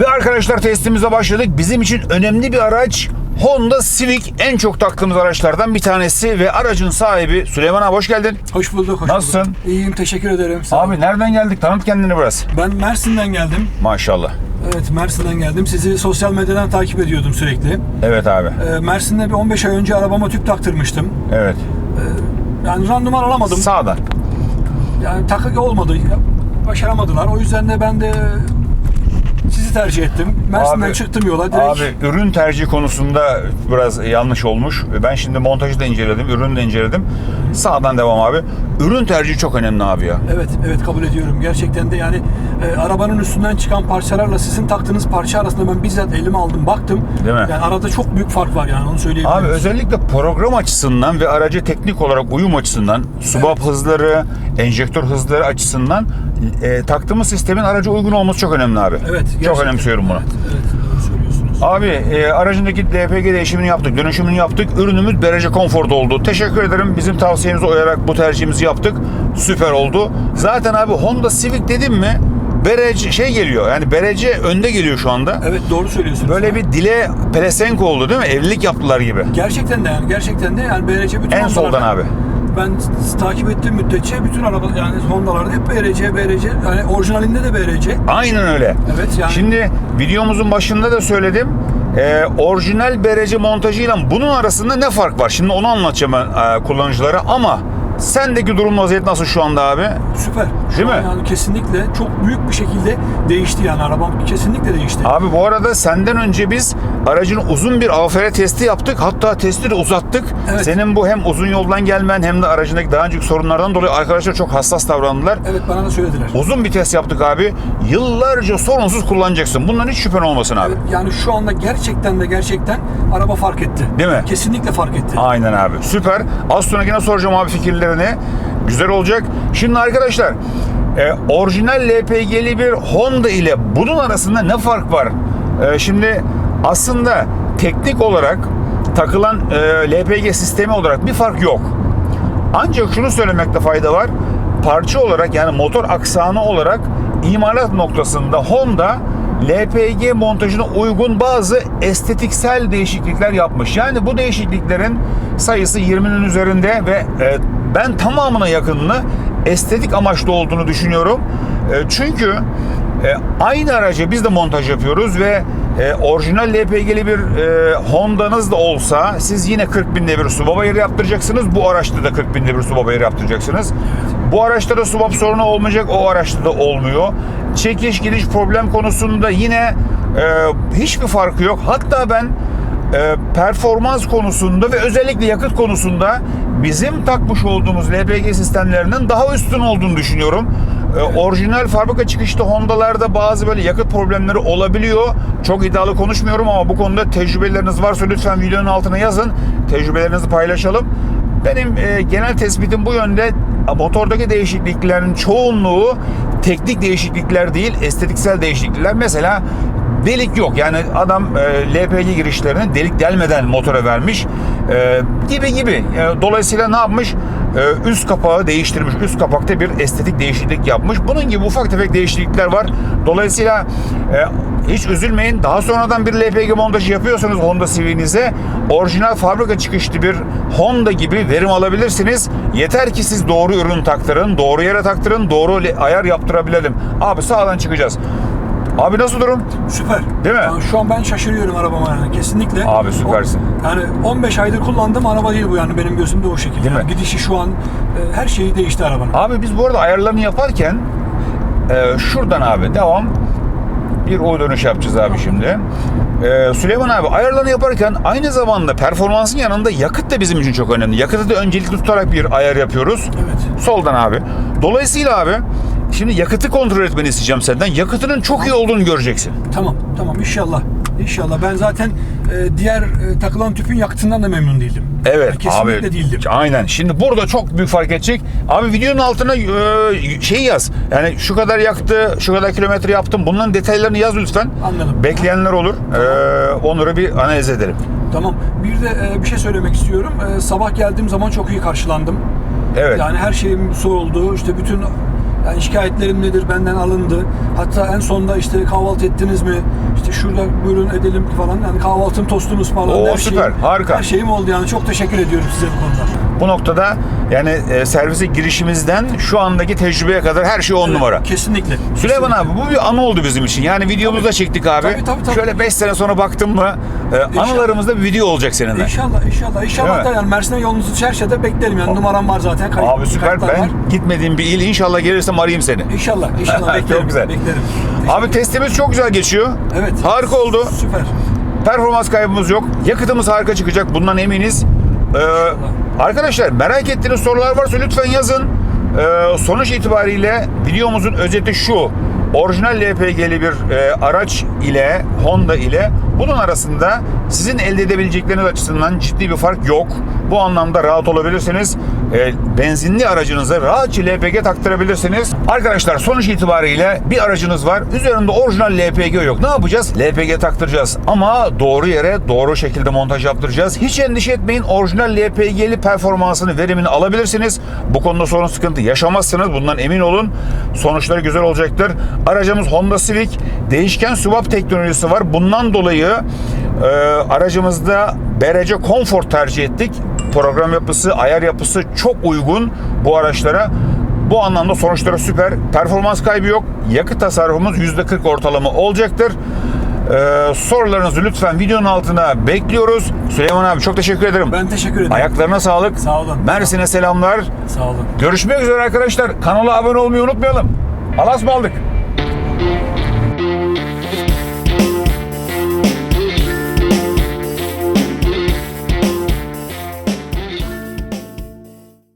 Ve arkadaşlar testimize başladık. Bizim için önemli bir araç Honda Civic en çok taktığımız araçlardan bir tanesi ve aracın sahibi Süleyman abi hoş geldin. Hoş bulduk, hoş Nasılsın? bulduk. İyiyim, teşekkür ederim. Sağ. Abi nereden geldik? Tanıt kendini biraz. Ben Mersin'den geldim. Maşallah. Evet, Mersin'den geldim. Sizi sosyal medyadan takip ediyordum sürekli. Evet abi. Ee, Mersin'de bir 15 ay önce arabama tüp taktırmıştım. Evet. Yani randıman alamadım. Sağdan. Yani takı olmadı. Başaramadılar. O yüzden de ben de tercih ettim. Mersin'den Abi- çıktım yola direkt. Abi ürün tercih konusunda biraz yanlış olmuş. Ben şimdi montajı da inceledim, ürünü de inceledim. Sağdan devam abi. Ürün tercihi çok önemli abi ya. Evet, evet kabul ediyorum. Gerçekten de yani e, arabanın üstünden çıkan parçalarla sizin taktığınız parça arasında ben bizzat elime aldım, baktım. Değil mi? Yani arada çok büyük fark var yani onu söyleyebilirim. Abi özellikle program açısından ve araca teknik olarak uyum açısından, subap hızları, enjektör hızları açısından e, taktığımız sistemin araca uygun olması çok önemli abi. Evet. Çok gerçekten. Önemsiyorum bunu. Abi e, aracındaki DPG değişimini yaptık, dönüşümünü yaptık. Ürünümüz derece konforda oldu. Teşekkür ederim. Bizim tavsiyemize uyarak bu tercihimizi yaptık. Süper oldu. Zaten abi Honda Civic dedim mi berece şey geliyor. Yani berece önde geliyor şu anda. Evet doğru söylüyorsunuz. Böyle bir dile pelesenk oldu değil mi? Evlilik yaptılar gibi. Gerçekten de yani gerçekten de yani BRC bütün En soldan abi. Ben takip ettiğim müddetçe bütün araba yani Honda'larda hep BRC, BRC yani orijinalinde de BRC. Aynen öyle. Evet yani Şimdi videomuzun başında da söyledim. Ee, orijinal bereci montajıyla bunun arasında ne fark var? Şimdi onu anlatacağım ben e, kullanıcılara ama sendeki durum vaziyet nasıl şu anda abi? süper. Şu Değil mi? Yani kesinlikle çok büyük bir şekilde değişti yani arabam kesinlikle değişti. Abi bu arada senden önce biz aracın uzun bir AFR testi yaptık. Hatta testi de uzattık. Evet. Senin bu hem uzun yoldan gelmen hem de aracındaki daha önceki sorunlardan dolayı arkadaşlar çok hassas davrandılar. Evet bana da söylediler. Uzun bir test yaptık abi. Yıllarca sorunsuz kullanacaksın. Bundan hiç şüphen olmasın abi. Evet, yani şu anda gerçekten de gerçekten araba fark etti. Değil mi? Kesinlikle fark etti. Aynen abi. Süper. Az sonra yine soracağım abi fikirlerini. Güzel olacak. Şimdi arkadaşlar e, orijinal LPG'li bir Honda ile bunun arasında ne fark var? E, şimdi aslında teknik olarak takılan e, LPG sistemi olarak bir fark yok. Ancak şunu söylemekte fayda var. Parça olarak yani motor aksanı olarak imalat noktasında Honda LPG montajına uygun bazı estetiksel değişiklikler yapmış. Yani bu değişikliklerin sayısı 20'nin üzerinde ve e, ben tamamına yakınını estetik amaçlı olduğunu düşünüyorum. E, çünkü e, aynı araca biz de montaj yapıyoruz ve e, orijinal LPG'li bir e, Honda'nız da olsa siz yine 40 binde bir subaba yeri yaptıracaksınız. Bu araçta da 40 binde bir subaba yeri yaptıracaksınız. Bu araçta da subap sorunu olmayacak. O araçta da olmuyor. Çekiş gidiş problem konusunda yine e, hiçbir farkı yok. Hatta ben e, performans konusunda ve özellikle yakıt konusunda bizim takmış olduğumuz LPG sistemlerinin daha üstün olduğunu düşünüyorum. E, orijinal fabrika çıkışlı Honda'larda bazı böyle yakıt problemleri olabiliyor. Çok iddialı konuşmuyorum ama bu konuda tecrübeleriniz varsa lütfen videonun altına yazın. Tecrübelerinizi paylaşalım. Benim e, genel tespitim bu yönde. Motordaki değişikliklerin çoğunluğu teknik değişiklikler değil, estetiksel değişiklikler. Mesela delik yok. Yani adam e, LPG girişlerini delik delmeden motora vermiş e, gibi gibi. E, dolayısıyla ne yapmış? E, üst kapağı değiştirmiş. Üst kapakta bir estetik değişiklik yapmış. Bunun gibi ufak tefek değişiklikler var. Dolayısıyla e, hiç üzülmeyin. Daha sonradan bir LPG montajı yapıyorsanız Honda Civic'inize orijinal fabrika çıkışlı bir Honda gibi verim alabilirsiniz. Yeter ki siz doğru ürün taktırın, doğru yere taktırın, doğru ayar yaptırabilelim. Abi sağdan çıkacağız. Abi nasıl durum? Süper. Değil mi? Yani şu an ben şaşırıyorum arabama yani kesinlikle. Abi süpersin. O- yani 15 aydır kullandığım araba değil bu yani benim gözümde o şekilde. Değil Yani mi? Gidişi şu an e, her şeyi değişti arabanın. Abi biz bu arada ayarlarını yaparken e, şuradan abi devam bir o dönüş yapacağız abi şimdi. E, Süleyman abi ayarlarını yaparken aynı zamanda performansın yanında yakıt da bizim için çok önemli. Yakıtı da öncelikli tutarak bir ayar yapıyoruz. Evet. Soldan abi. Dolayısıyla abi şimdi yakıtı kontrol etmeni isteyeceğim senden. Yakıtının çok iyi olduğunu göreceksin. Tamam tamam inşallah. İnşallah. Ben zaten e, diğer e, takılan tüpün yakıtından da memnun değildim. Evet Yani kesinlikle abi. değildim. Aynen. Şimdi burada çok büyük fark edecek. Abi videonun altına e, şey yaz. Yani şu kadar yaktı, şu kadar kilometre yaptım. Bunların detaylarını yaz lütfen. Anladım. Bekleyenler olur. E, onları bir analiz edelim. Tamam. Bir de e, bir şey söylemek istiyorum. E, sabah geldiğim zaman çok iyi karşılandım. Evet. Yani her şeyim soruldu. İşte bütün Yani şikayetlerim nedir benden alındı. Hatta en sonunda işte kahvaltı ettiniz mi? İşte şurada buyurun edelim falan. Yani kahvaltım tostunuz falan. Oo, her süper, harika. Her şeyim oldu yani. Çok teşekkür ediyorum size bu konuda. Bu noktada yani e, servise girişimizden şu andaki tecrübeye kadar her şey on Evet, numara. Kesinlikle. Süleyman Kesinlikle. abi bu bir anı oldu bizim için. Yani videomuzu da çektik abi. Tabii, tabii, tabii. Şöyle 5 sene sonra baktım mı e, anılarımızda bir video olacak seninle. İnşallah inşallah. İnşallah da yani Mersin'e yolunuzu düşerse de beklerim yani numaram var zaten. Kayıt, Abi süper. Ben var. gitmediğim bir il inşallah gelirsem arayayım seni. İnşallah inşallah Çok beklerim. güzel. Beklerim. Abi testimiz çok güzel geçiyor. Evet. Harika oldu. Süper. Performans kaybımız yok. Yakıtımız harika çıkacak. Bundan eminiz. Ee, arkadaşlar merak ettiğiniz sorular varsa lütfen yazın. Ee, sonuç itibariyle videomuzun özeti şu. Orijinal LPG'li bir e, araç ile Honda ile bunun arasında sizin elde edebilecekleriniz açısından ciddi bir fark yok. Bu anlamda rahat olabilirsiniz. E, benzinli aracınıza rahatça LPG taktırabilirsiniz. Arkadaşlar sonuç itibariyle bir aracınız var. Üzerinde orijinal LPG yok. Ne yapacağız? LPG taktıracağız. Ama doğru yere doğru şekilde montaj yaptıracağız. Hiç endişe etmeyin. Orijinal LPG'li performansını, verimini alabilirsiniz. Bu konuda sorun sıkıntı yaşamazsınız. Bundan emin olun. Sonuçları güzel olacaktır. Aracımız Honda Civic. Değişken swap teknolojisi var. Bundan dolayı e, aracımızda BRC Comfort tercih ettik. Program yapısı, ayar yapısı çok uygun bu araçlara. Bu anlamda sonuçları süper. Performans kaybı yok. Yakıt tasarrufumuz %40 ortalama olacaktır. Ee, sorularınızı lütfen videonun altına bekliyoruz. Süleyman abi çok teşekkür ederim. Ben teşekkür ederim. Ayaklarına sağlık. Sağ olun. Mersin'e selamlar. Sağ olun. Görüşmek üzere arkadaşlar. Kanala abone olmayı unutmayalım. Alas mı aldık?